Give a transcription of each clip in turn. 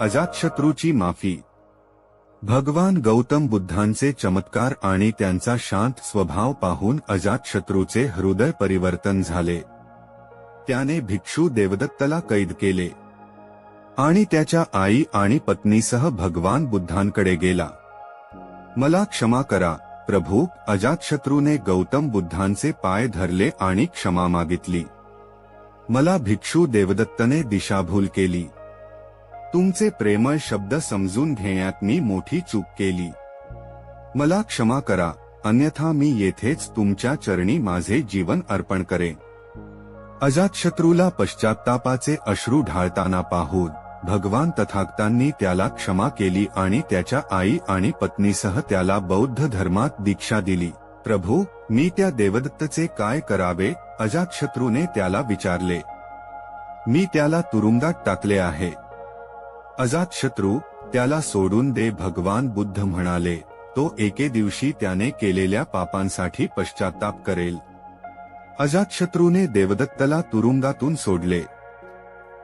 अजातशत्रूची माफी. भगवान गौतम बुद्धांचे चमत्कार आणि त्यांचा शांत स्वभाव पाहून अजातशत्रूचे हृदय परिवर्तन झाले. त्याने भिक्षू देवदत्तला कैद केले. आणि त्याच्या आई आणि पत्नीसह भगवान बुद्धांकडे गेला. मला क्षमा करा प्रभू अजातशत्रूने गौतम बुद्धांचे पाय धरले आणि क्षमा मागितली. मला भिक्षू देवदत्तने दिशाभूल केली. तुमचे प्रेमळ शब्द समजून घेण्यात मी मोठी चूक केली. मला क्षमा करा अन्यथा मी येथेच तुमच्या चरणी माझे जीवन अर्पण करेन अजातशत्रूला पश्चात्तापाचे अश्रू ढाळताना पाहून भगवान तथागतांनी त्याला क्षमा केली आणि त्याच्या आई आणि पत्नीसह त्याला बौद्ध धर्मात दीक्षा दिली. प्रभू मी त्या देवदत्तचे काय करावे? अजातशत्रूने त्याला विचारले. मी त्याला तुरुंगात टाकले आहे. अजातशत्रू त्याला सोडून दे भगवान बुद्ध म्हणाले तो एके दिवशी त्याने केलेल्या पापांसाठी पश्चाताप करेल. अजातशत्रूने देवदत्तला तुरुंगातून सोडले.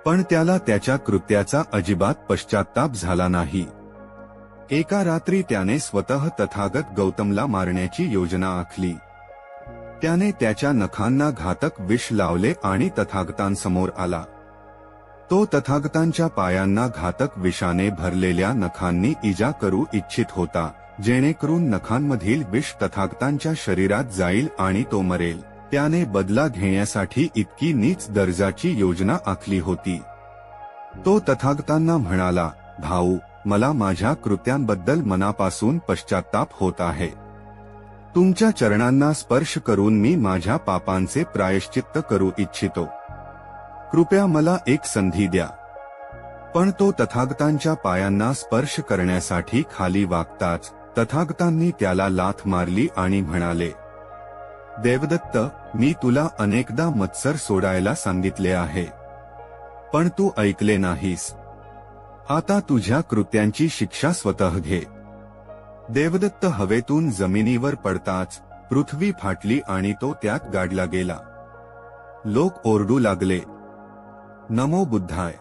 पण त्याला त्याच्या कृत्याचा अजिबात पश्चाताप झाला नाही. एका रात्री त्याने स्वतः तथागत गौतमला मारण्याची योजना आखली. त्याने त्याच्या नखांना घातक विष लावले आणि तथागतांसमोर आला. तो तथागतांच्या पायांना घातक विषाने भरलेल्या नखांनी इजा करू इच्छित होता जेणेकरून नखांमधील विष तथागतांच्या शरीरात जाईल आणि तो मरेल. त्याने बदला घेण्यासाठी इतकी नीच दर्जाची योजना आखली होती. तो तथागतांना म्हणाला भाऊ मला माझ्या कृत्यांबद्दल मनापासून पश्चाताप होत आहे. तुमच्या चरणांना स्पर्श करून मी माझ्या पापांचे प्रायश्चित्त करू इच्छितो. कृपया मला एक संधी द्या. पण तो तथागतांच्या पायांना स्पर्श करण्यासाठी खाली वागताच तथागतांनी त्याला लाथ मारली आणि म्हणाले देवदत्त मी तुला अनेकदा मत्सर सोडायला सांगितले आहे. पण तू ऐकले नाहीस. आता तुझ्या कृत्यांची शिक्षा स्वतः घे. देवदत्त हवेतून जमिनीवर पडताच पृथ्वी फाटली आणि तो त्यात गाडला गेला. लोक ओरडू लागले नमो बुद्धाय.